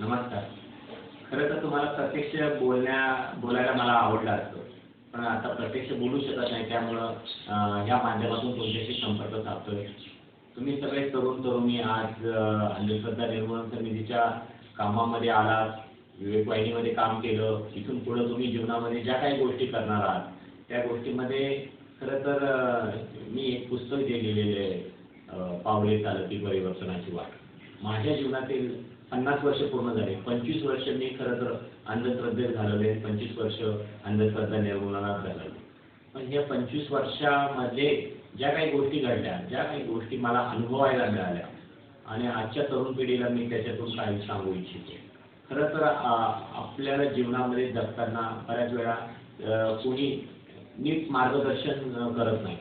नमस्कार. खरं तर तुम्हाला प्रत्यक्ष बोलण्या बोलायला मला आवडलं असतं. पण आता प्रत्यक्ष बोलू शकत नाही त्यामुळं या माध्यमातून तुमच्याशी संपर्क साधतोय. तुम्ही सगळे तरुण तरुणी आज अंधश्रद्धा निर्मूलन समितीच्या कामामध्ये आलात. विवेक वाहिनीमध्ये काम केलं. इथून पुढं तुम्ही जीवनामध्ये ज्या काही गोष्टी करणार आहात त्या गोष्टीमध्ये खरं तर मी एक पुस्तक जे लिहिलेले आहे पावले चालती परिवर्तनाची वाट. माझ्या जीवनातील पन्नास वर्ष पूर्ण झाले. पंचवीस वर्ष मी खरं तर अंधश्रद्धेत घालवले पंचवीस वर्ष अंधश्रद्धा निर्मूलनात घालवले. पण या पंचवीस वर्षामध्ये ज्या काही गोष्टी घडल्या ज्या काही गोष्टी मला अनुभवायला मिळाल्या आणि आजच्या तरुण पिढीला मी त्याच्यातून काही सांगू इच्छिते. खरं तर आपल्याला जीवनामध्ये जगताना बऱ्याच वेळा कोणी नीट मार्गदर्शन करत नाही.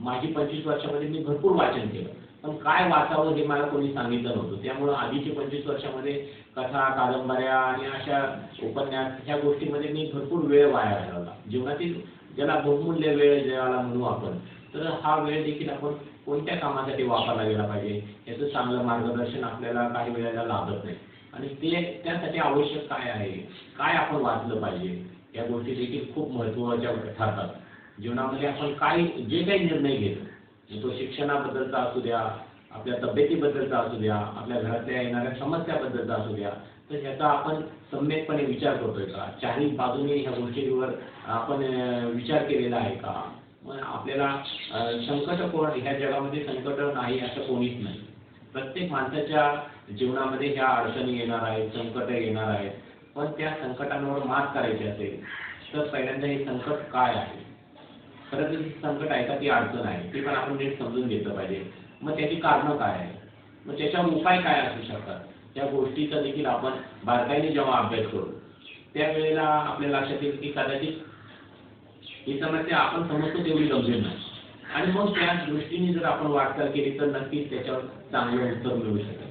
माझी पंचवीस वर्षामध्ये मी भरपूर वाचन केलं. पण काय वाचावं हे मला कोणी सांगितलं नव्हतं. त्यामुळं आधीचे पंचवीस वर्षामध्ये कथा कादंबऱ्या आणि अशा उपन्यास ह्या गोष्टीमध्ये मी भरपूर वेळ वाया घालवला. जीवनातील ज्याला बहुमूल्य वेळ ज्याला म्हणू आपण तर हा वेळ देखील आपण कोणत्या कामासाठी वापरला गेला पाहिजे याचं चांगलं मार्गदर्शन आपल्याला काही वेळेला लाभत नाही. आणि ते त्यासाठी आवश्यक काय आहे काय आपण वाचलं पाहिजे या गोष्टी देखील खूप महत्त्वाच्या ठरतात. जीवनामध्ये आपण काय जे काही निर्णय घेतो तो शिक्षणाबद्दलचा असू द्या आपल्या तब्येतीबद्दलचा असू द्या आपल्या घरातल्या येणाऱ्या समस्याबद्दलचा असू द्या तर ह्याचा आपण सम्यकपणे विचार करतोय का? चारही बाजूने ह्या गोष्टींवर आपण विचार केलेला आहे का? मग आपल्याला संकट कोण ह्या जगामध्ये संकट नाही असं कोणीच नाही. प्रत्येक माणसाच्या जीवनामध्ये ह्या अडचणी येणार आहेत संकट येणार आहेत. पण त्या संकटांवर मात करायची असेल तर पहिल्यांदा हे संकट काय आहे? खरं तर संकट आहे का ती अडचण आहे. ते पण आपण नीट समजून घेतलं पाहिजे. मग त्याची कारणं काय आहे मग त्याच्यावर उपाय काय असू शकतात? त्या गोष्टीचा देखील आपण बारकाईने जेव्हा अभ्यास करू त्यावेळेला आपल्या लक्षात येईल की कदाचित ही समस्या आपण समजतो तेवढी गंभीर नाही. आणि मग त्या दृष्टीने जर आपण वाटचाल केली तर नक्कीच त्याच्यावर चांगलं उत्तर मिळू शकेल.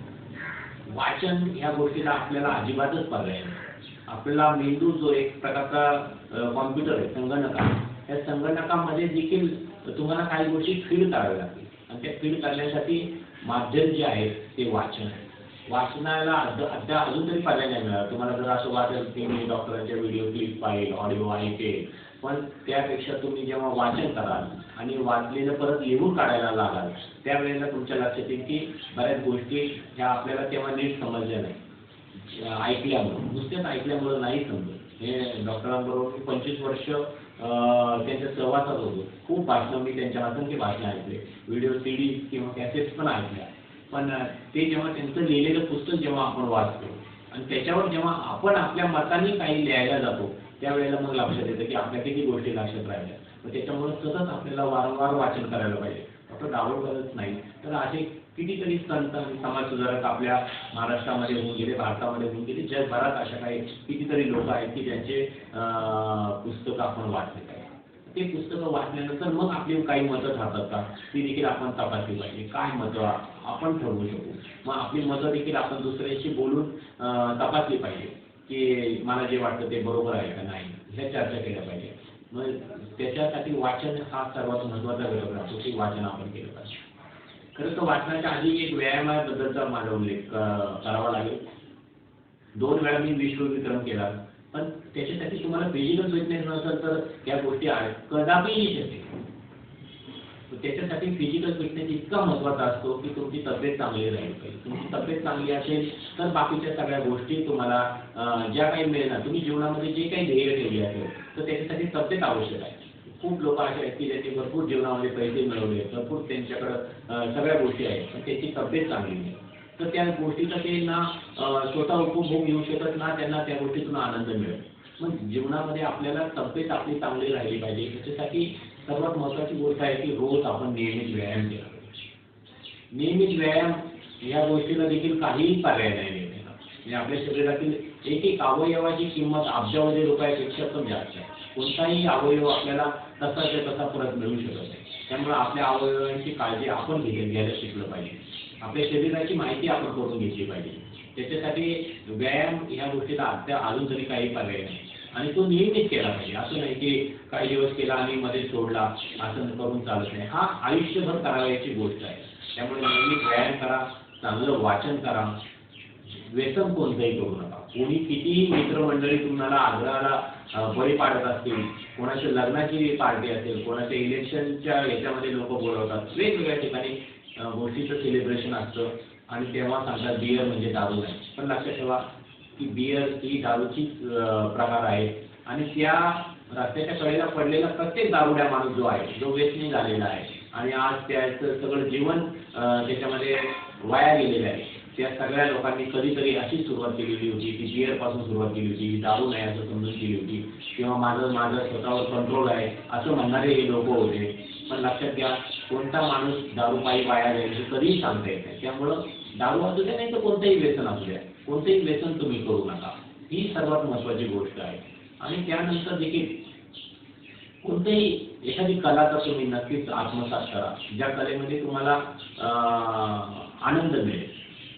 वाचन ह्या गोष्टीला आपल्याला अजिबातच पर्याय नाही. आपल्याला मेंदू जो एक प्रकारचा कॉम्प्युटर आहे संगणक आहे त्या संगणकामध्ये देखील तुम्हाला काही गोष्टी फीड कराव्या लागतील. आणि त्या फीड करण्यासाठी माध्यम जे आहे ते वाचन आहे. वाचनाला अद्या अद्या अजून तरी पर्याय नाही मिळाला. तुम्हाला जर असं वाटेल की मी डॉक्टरांच्या व्हिडिओ क्लिप पाहिल ऑडिओ ऐकेल पण त्यापेक्षा तुम्ही जेव्हा वाचन कराल आणि वाचलेलं परत लिहून काढायला लागाल त्यावेळेला तुमच्या लक्षात येईल की बऱ्याच गोष्टी ह्या आपल्याला तेव्हा नीट समजल्या नाही. ऐकल्यामुळं. नुसतेच ऐकल्यामुळं नाही समजत. हे डॉक्टरांबरोबर पंचवीस वर्ष त्यांच्या सहवासात होतो. खूप भाषणं मी त्यांच्या असंख्य भाषणं ऐकले. व्हिडिओ सी डी किंवा कॅसेट्स पण ऐकल्या. पण ते जेव्हा त्यांचं लिहिलेलं पुस्तक जेव्हा आपण वाचतो आणि त्याच्यावर जेव्हा आपण आपल्या मताने काही लिहायला जातो त्यावेळेला मग लक्षात येतं की आपल्या किती गोष्टी लक्षात राहिल्या. मग त्याच्यामुळे सतत आपल्याला वारंवार वाचन करायला पाहिजे. फक्त डावलवरच नाही. तर असे कितीतरी संत आणि समाजसुधारक आपल्या महाराष्ट्रामध्ये होऊन गेले भारतामध्ये होऊन गेले. जगभरात अशा काही कितीतरी लोक आहेत की ज्यांचे पुस्तकं आपण वाचले पाहिजे. ते पुस्तकं वाचल्यानंतर मग आपली काही मतं ठरतात का? ती देखील आपण तपासली पाहिजे. काय मतं आपण ठरवू शकू? मग आपली मतं देखील आपण दुसऱ्याशी बोलून तपासली पाहिजे की मला जे वाटतं ते बरोबर आहे का नाही ह्या चर्चा केल्या पाहिजे. मग त्याच्यासाठी वाचन हा सर्वात महत्त्वाचा घटक असतो की वाचन आपण केलं पाहिजे. खरं तर वाचनाच्या आधी एक व्यायामाबद्दलचा माझा उल्लेख करावा लागेल. दोन वेळा मी विश्वविक्रम केला पण त्याच्यासाठी तुम्हाला फिजिकल फिटनेस नसेल तर या गोष्टी आहेत. कदापि येऊ शकते त्याच्यासाठी फिजिकल फिटनेस इतका महत्त्वाचा असतो की तुमची तब्येत चांगली राहील पाहिजे. तुमची तब्येत चांगली असेल तर बाकीच्या सगळ्या गोष्टी तुम्हाला ज्या काही मिळणार तुम्ही जीवनामध्ये जे काही ध्येय ठेवली असेल तर त्याच्यासाठी तब्येत आवश्यक आहे. खूप लोक असे आहेत की ज्यांनी भरपूर जीवनामध्ये पैसे मिळवले भरपूर त्यांच्याकडं सगळ्या गोष्टी आहेत पण त्यांची तब्येत चांगली नाही. तर त्या गोष्टीचा ते ना स्वतः उपभोग घेऊ शकत ना त्यांना त्या गोष्टीतून आनंद मिळेल. मग जीवनामध्ये आपल्याला तब्येत आपली चांगली राहिली पाहिजे त्याच्यासाठी सर्वात महत्त्वाची गोष्ट आहे की रोज आपण नियमित व्यायाम केला पाहिजे. नियमित व्यायाम या गोष्टीला देखील काहीही पर्याय नाही देण्याचा म्हणजे आपल्या शरीरातील एक एक अवयवाची किंमत अब्जावधी रुपयापेक्षा पण जास्त आहे. कोणताही अवयव आपल्याला तसाच्या तसा परत मिळू शकत नाही. त्यामुळे आपल्या अवयवांची काळजी आपण घ्यायला शिकलं पाहिजे. आपल्या शरीराची माहिती आपण करून घेतली पाहिजे. त्याच्यासाठी व्यायाम ह्या गोष्टीला अद्या अजून तरी काही पर्याय नाही. आणि तो नियमित केला पाहिजे. असं नाही की काही दिवस केला आणि मध्ये सोडला असं करून चालत नाही. हा आयुष्यभर करावयाची गोष्ट आहे. त्यामुळे नियमित व्यायाम करा चांगलं वाचन करा. व्यसन कोणतंही करू नका. कोणी कितीही मित्रमंडळी तुम्हाला आग्रहाला बळी पाडत असतील कोणाच्या लग्नाची पार्टी असेल कोणाच्या इलेक्शनच्या याच्यामध्ये लोक बोलवतात वेगवेगळ्या ठिकाणी गोष्टीचं सेलिब्रेशन असतं. आणि तेव्हा सांगतात बियर म्हणजे दारू नाही. पण लक्षात ठेवा की बियर ही दारूचीच प्रकार आहे आणि त्या रस्त्याच्या कडेला पडलेला प्रत्येक दारुड्या माणूस जो आहे जो व्यसनी झालेला आहे. आणि आज त्याचं सगळं जीवन त्याच्यामध्ये वाया गेलेलं आहे. त्या सगळ्या लोकांनी कधीतरी अशी सुरुवात केलेली होती की बियरपासून सुरुवात केली होती दारू नाही असं समजून केली होती. किंवा माझं माझं स्वतःवर कंट्रोल आहे असं म्हणणारे हे लोक होते. पण लक्षात घ्या कोणता माणूस दारूपायी वाया जाईल हे कधीही सांगता येत नाही. त्यामुळं दारू असू द्या नाही तर कोणतंही व्यसन असू द्या. कोणतंही व्यसन तुम्ही करू नका. ही सर्वात महत्त्वाची गोष्ट आहे. आणि त्यानंतर देखील कोणतेही एखादी कला तर तुम्ही नक्कीच आत्मसात करा. ज्या कलेमध्ये तुम्हाला आनंद मिळेल.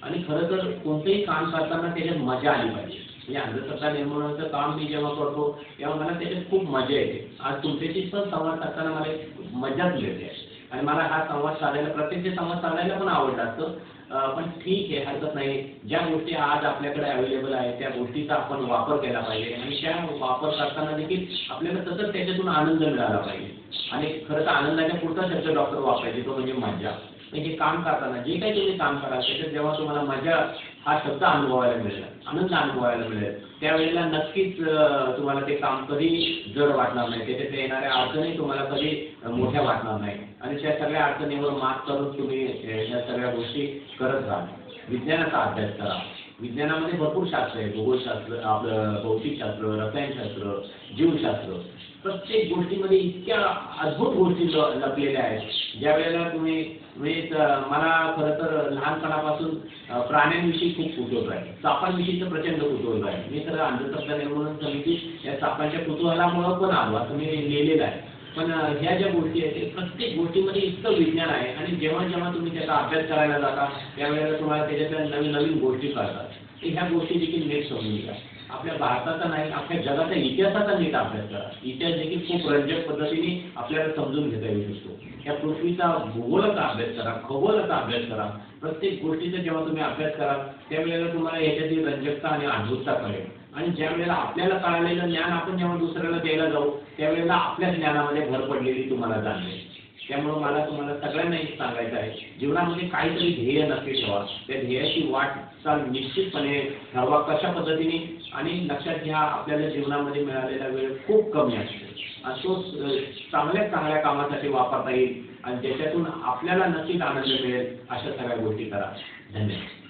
आणि खरं तर कोणतंही काम करताना त्याच्यात मजा आली पाहिजे. म्हणजे अंधश्रद्धा निर्माणाचं काम मी जेव्हा करतो तेव्हा मला त्याच्यात खूप मजा येते. आज तुमच्याशी पण संवाद साधताना मला एक मजाच मिळते. आणि मला हा संवाद साधायला प्रत्यक्ष संवाद साधायला पण आवडतात पण ठीक आहे हरकत नाही. ज्या गोष्टी आज आपल्याकडे अवेलेबल आहे त्या गोष्टीचा आपण वापर केला पाहिजे. आणि त्या वापर करताना देखील आपल्याला सतत त्याच्यातून आनंद मिळाला पाहिजे. आणि खरं तर आनंदाच्या पुढचा शब्द डॉक्टर वापरायचे तो म्हणजे मजा म्हणजे काम करताना जे काही तुम्ही काम करा त्याच्यात जेव्हा तुम्हाला मजा हा शब्द अनुभवायला मिळेल आनंद अनुभवायला मिळेल त्यावेळेला नक्कीच तुम्हाला ते काम कधी जड वाटणार नाही. त्याच्यात येणाऱ्या अडचणी तुम्हाला कधी मोठ्या वाटणार नाही. आणि त्या सगळ्या अडचणीवर मात करून तुम्ही या सगळ्या गोष्टी करत राहा. विज्ञानाचा अभ्यास करा. विज्ञानामध्ये भरपूर शास्त्र आहे. भूगोलशास्त्र आपलं भौतिकशास्त्र रसायनशास्त्र जीवशास्त्र. प्रत्येक गोष्टीमध्ये इतक्या अद्भुत गोष्टी लपलेल्या आहेत. ज्या वेळेला तुम्ही म्हणजे मला खरं तर लहानपणापासून प्राण्यांविषयी खूप कुतूहल आहे. सापांविषयीचं प्रचंड कुतूहल आहे. मी तर अंधश्रद्धा निर्मूलन समिती या सापांच्या कुतूहलामुळं पण आलो. असं मी लिहिलेलं आहे. पण ह्या ज्या गोष्टी आहेत ते प्रत्येक गोष्टीमध्ये इतकं विज्ञान आहे आणि जेव्हा जेव्हा तुम्ही त्याचा अभ्यास करायला जाता त्यावेळेला तुम्हाला त्याच्यातल्या नवीन नवीन गोष्टी कळतात. तर ह्या गोष्टी देखील नीट समजून घ्या. आपल्या भारताचा नाही आपल्या जगाच्या इतिहासाचा नीट अभ्यास करा. इतिहास देखील खूप रंजक पद्धतीने आपल्याला समजून घेता येऊ शकतो. या पृथ्वीचा भूगोलाचा अभ्यास करा खगोलाचा अभ्यास करा. प्रत्येक गोष्टीचा जेव्हा तुम्ही अभ्यास कराल त्यावेळेला तुम्हाला याच्यातील रंजकता आणि अद्भुतता कळेल. आणि ज्या वेळेला आपल्याला कळालेलं ज्ञान आपण जेव्हा दुसऱ्याला द्यायला जाऊ त्यावेळेला आपल्या ज्ञानामध्ये भर पडलेली तुम्हाला जाणवेल. त्यामुळं मला तुम्हाला सगळ्यांना एक सांगायचं आहे जीवनामध्ये काहीतरी ध्येय नक्की ठेवा. त्या ध्येयाची वाटचाल निश्चितपणे ठरवा कशा पद्धतीने आणि लक्षात घ्या आपल्याला जीवनामध्ये मिळालेला वेळ खूप कमी असतो. आणि तो चांगल्या चांगल्या कामासाठी वापरता येईल आणि त्याच्यातून आपल्याला नक्कीच आनंद मिळेल अशा सगळ्या गोष्टी करा. धन्यवाद.